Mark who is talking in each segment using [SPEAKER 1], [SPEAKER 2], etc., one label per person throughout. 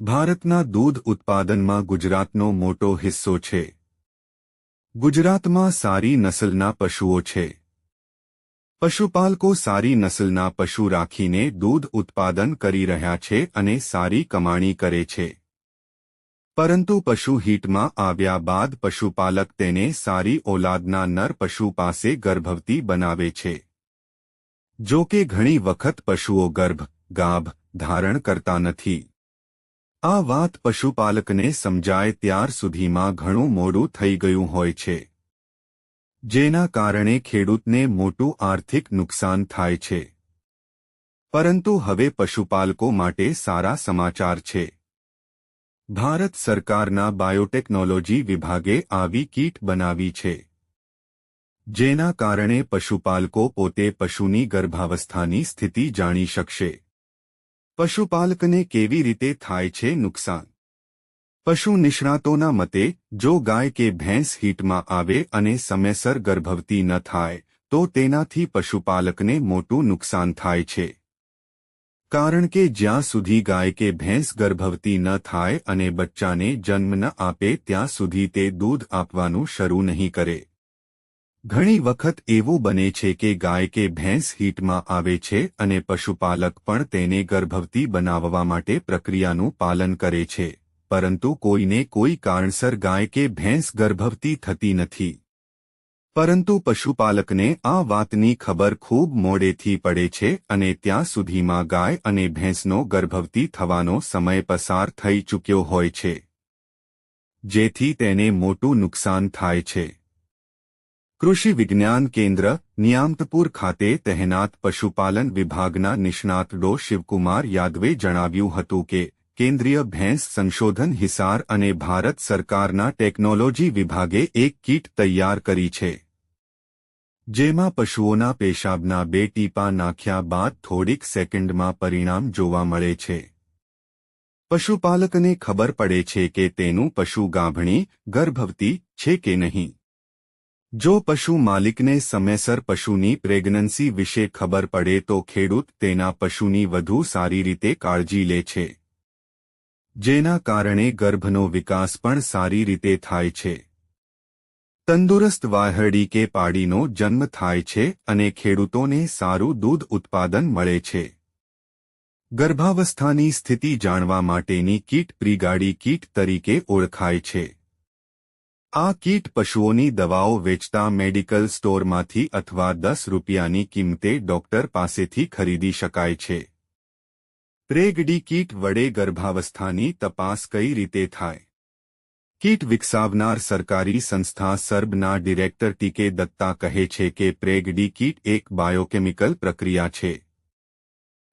[SPEAKER 1] ભારતના દૂધ ઉત્પાદનમાં ગુજરાતનો મોટો હિસ્સો છે. ગુજરાતમાં સારી નસલના પશુઓ છે. પશુપાલકો સારી નસલના પશુ રાખીને દૂધ ઉત્પાદન કરી રહ્યા છે અને સારી કમાણી કરે છે. પરંતુ પશુ હીટમાં આવ્યા બાદ પશુપાલક તેને સારી ઓલાદના નર પશુ પાસે ગર્ભવતી બનાવે છે. જો કે ઘણી વખત પશુઓ ગર્ભ, ગાભ ધારણ કરતા નથી. આ વાત પશુપાલકને સમજાય ત્યાર સુધીમાં ઘણું મોડું થઈ ગયું હોય છે. જેના કારણે ખેડૂતને મોટું આર્થિક નુકસાન થાય છે. પરંતુ હવે પશુપાલકો માટે સારા સમાચાર છે. ભારત સરકારના બાયોટેકનોલોજી વિભાગે આવી કીટ બનાવી છે. જેના કારણે પશુપાલકો પોતે પશુની ગર્ભાવસ્થાની સ્થિતિ જાણી શકશે. પશુપાલકને કેવી રીતે થાય છે નુકસાન? પશુ નિષ્ણાતોના મતે, જો ગાય કે ભેંસ હીટમાં આવે અને સમયસર ગર્ભવતી ન થાય, તો તેનાથી પશુપાલકને મોટું નુકસાન થાય છે. કારણ કે જ્યાં સુધી ગાય કે ભેંસ ગર્ભવતી ન થાય અને બચ્ચાને જન્મ ન આપે, ત્યાં સુધી તે દૂધ આપવાનું શરૂ નહીં કરે. ઘણી વખત એવું બને છે કે ગાય કે ભેંસ હીટમાં આવે છે અને પશુપાલક પણ તેને ગર્ભવતી બનાવવા માટે પ્રક્રિયાનું પાલન કરે છે, પરંતુ કોઈને કોઈ કારણસર ગાય કે ભેંસ ગર્ભવતી થતી નથી. પરંતુ પશુપાલકને આ વાતની ખબર ખૂબ મોડેથી પડે છે અને ત્યાં સુધીમાં ગાય અને ભેંસનો ગર્ભવતી થવાનો સમય પસાર થઈ ચૂક્યો હોય છે. જેથી તેને મોટું નુકસાન થાય છે. કૃષિ વિજ્ઞાન કેન્દ્ર, નિયામતપુર ખાતે તહેનાત પશુપાલન વિભાગના નિષ્ણાત ડો. શિવકુમાર યાદવે જણાવ્યું હતું કે, કેન્દ્રીય ભેંસ સંશોધન હિસાર અને ભારત સરકારના ટેકનોલોજી વિભાગે એક કીટ તૈયાર કરી છે. જેમાં પશુઓના પેશાબના બે ટીપા નાખ્યા બાદ થોડીક સેકન્ડમાં પરિણામ જોવા મળે છે. પશુપાલકને ખબર પડે છે કે તેનું પશુ ગાભણી, ગર્ભવતી છે કે નહીં. જો પશુ માલિકને સમયસર પશુની પ્રેગ્નન્સી વિશે ખબર પડે તો ખેડૂત તેના પશુની વધુ સારી રીતે કાળજી લે છે. જેના કારણે ગર્ભનો વિકાસ પણ સારી રીતે થાય છે. તંદુરસ્ત વાહડી કે પાડીનો જન્મ થાય છે અને ખેડૂતોને સારું દૂધ ઉત્પાદન મળે છે. ગર્ભાવસ્થાની સ્થિતિ જાણવા માટેની કીટ પ્રીગાડી કીટ તરીકે ઓળખાય છે. આ કીટ પશુઓની દવાઓ વેચતા મેડિકલ સ્ટોરમાંથી અથવા દસ રૂપિયાની કિંમતે ડોક્ટર પાસેથી ખરીદી શકાય છે. પ્રેગડી કીટ વડે ગર્ભાવસ્થાની તપાસ કઈ રીતે થાય? કીટ વિકસાવનાર સરકારી સંસ્થા સર્બના ડિરેક્ટર ટીકે દત્તા કહે છે કે પ્રેગડી કીટ એક બાયોકેમિકલ પ્રક્રિયા છે.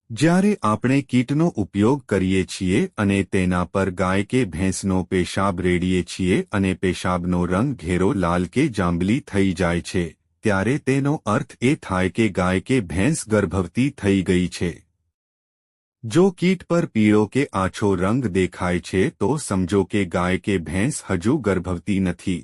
[SPEAKER 1] જ્યારે આપણે કીટનો ઉપયોગ કરીએ છીએ અને તેના પર ગાય કે ભેંસનો પેશાબ રેડીએ છીએ અને પેશાબનો રંગ ઘેરો લાલ કે જાંબલી થઈ જાય છે, ત્યારે તેનો અર્થ એ થાય કે ગાય કે ભેંસ ગર્ભવતી થઈ ગઈ છે. જો કીટ પર પીળો કે આછો રંગ દેખાય છે, તો સમજો કે ગાય કે ભેંસ હજુ ગર્ભવતી નથી.